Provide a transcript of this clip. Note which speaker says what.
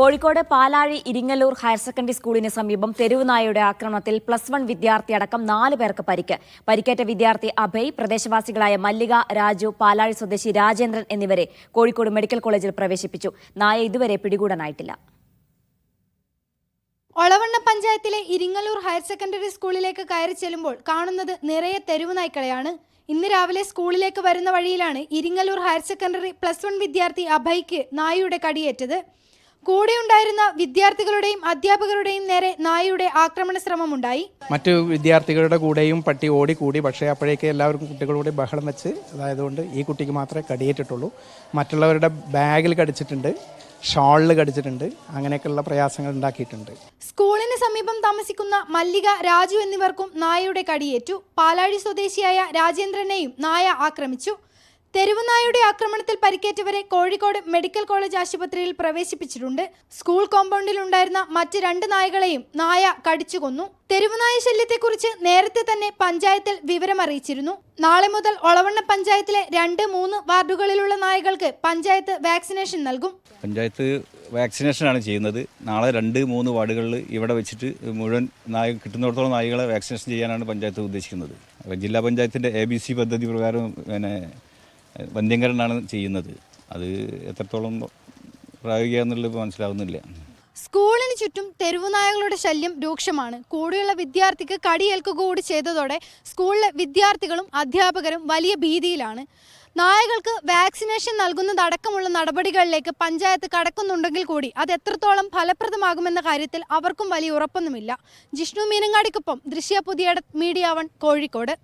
Speaker 1: കോഴിക്കോട് പാലാഴി ഇരിങ്ങല്ലൂർ higher secondary സ്കൂളിന് സമീപം തെരുവുനായയുടെ ആക്രമണത്തിൽ പ്ലസ് വൺ വിദ്യാർത്ഥി അടക്കം നാല് പേർക്ക് പരിക്ക് പരിക്കേറ്റ വിദ്യാർത്ഥി അഭയ് പ്രദേശവാസികളായ മല്ലിക രാജു പാലാഴി സ്വദേശി രാജേന്ദ്രൻ എന്നിവരെ കോഴിക്കോട് മെഡിക്കൽ കോളേജിൽ പ്രവേശിപ്പിച്ചു നായ ഇതുവരെ പിടികൂടാനായിട്ടില്ല
Speaker 2: ഒളവണ്ണ പഞ്ചായത്തിലെ ഇരിങ്ങലൂർ ഹയർ സെക്കൻഡറി സ്കൂളിലേക്ക് കയറി ചെല്ലുമ്പോൾ കാണുന്നത് നിറയെ തെരുവുനായ്ക്കളെയാണ് ഇന്ന് രാവിലെ സ്കൂളിലേക്ക് വരുന്ന വഴിയിലാണ് Iringallur higher secondary plus one വിദ്യാർത്ഥി അഭയ്ക്ക് നായയുടെ കടിയേറ്റത് കൂടെയുണ്ടായിരുന്ന വിദ്യാർത്ഥികളുടെയും അധ്യാപകരുടെയും നേരെ നായയുടെ ആക്രമണ ശ്രമമുണ്ടായി
Speaker 3: മറ്റു വിദ്യാർത്ഥികളുടെ കൂടെയും പട്ടി ഓടിക്കൂടി പക്ഷേ അപ്പോഴേക്ക് എല്ലാവർക്കും കുട്ടികളുടെ ബഹളം വെച്ച് അതായതുകൊണ്ട് ഈ കുട്ടിക്ക് മാത്രമേ കടിയേറ്റിട്ടുള്ളൂ മറ്റുള്ളവരുടെ ബാഗിൽ കടിച്ചിട്ടുണ്ട് ഷാളിൽ കടിച്ചിട്ടുണ്ട് അങ്ങനെയൊക്കെയുള്ള പ്രയാസങ്ങൾ ഉണ്ടാക്കിയിട്ടുണ്ട്
Speaker 2: സ്കൂളിന് സമീപം താമസിക്കുന്ന മല്ലിക രാജു എന്നിവർക്കും നായയുടെ കടിയേറ്റു പാലാഴി സ്വദേശിയായ രാജേന്ദ്രനെയും നായ ആക്രമിച്ചു തെരുവുനായുടെ ആക്രമണത്തിൽ പരിക്കേറ്റവരെ കോഴിക്കോട് മെഡിക്കൽ കോളേജ് ആശുപത്രിയിൽ പ്രവേശിപ്പിച്ചിട്ടുണ്ട് സ്കൂൾ കോമ്പൗണ്ടിൽ ഉണ്ടായിരുന്ന മറ്റ് രണ്ട് നായകളെയും നായ കടിച്ചുകൊന്നു തെരുവുനായ ശല്യത്തെക്കുറിച്ച് നേരത്തെ തന്നെ പഞ്ചായത്തിൽ വിവരമറിയിച്ചിരുന്നു നാളെ മുതൽ ഒളവണ്ണ പഞ്ചായത്തിലെ രണ്ട് മൂന്ന് വാർഡുകളിലുള്ള നായകൾക്ക് പഞ്ചായത്ത് വാക്സിനേഷൻ നൽകും
Speaker 4: പഞ്ചായത്ത് വാക്സിനേഷനാണ് ചെയ്യുന്നത് നാളെ രണ്ട് മൂന്ന് വാർഡുകളിൽ ഇവിടെ വെച്ചിട്ട് മുഴുവൻ നായ കിട്ടുന്നിടത്തോളം നായകളെ വാക്സിനേഷൻ ചെയ്യാനാണ് പഞ്ചായത്ത് ഉദ്ദേശിക്കുന്നത് ജില്ലാ പഞ്ചായത്തിൻ്റെ എ ബി സി പദ്ധതി പ്രകാരം പിന്നെ വന്ധ്യങ്കരനാണ് ചെയ്യുന്നത് അത് എത്രത്തോളം പ്രായോഗികന്നുള്ളത് മനസ്സിലാവുന്നില്ല
Speaker 2: സ്കൂളിന് ചുറ്റും തെരുവുനായകളുടെ ശല്യം രൂക്ഷമാണ് കൂടെയുള്ള വിദ്യാർത്ഥിക്ക് കടിയേൽക്കുക കൂടി ചെയ്തതോടെ സ്കൂളിലെ വിദ്യാർത്ഥികളും അധ്യാപകരും വലിയ ഭീതിയിലാണ് നായകൾക്ക് വാക്സിനേഷൻ നൽകുന്നതടക്കമുള്ള നടപടികളിലേക്ക് പഞ്ചായത്ത് കടക്കുന്നുണ്ടെങ്കിൽ കൂടി അത് എത്രത്തോളം ഫലപ്രദമാകുമെന്ന കാര്യത്തിൽ അവർക്കും വലിയ ഉറപ്പൊന്നുമില്ല ജിഷ്ണു മീനങ്ങാടിക്കൊപ്പം ദൃശ്യ പുതിയ മീഡിയ വൺ കോഴിക്കോട്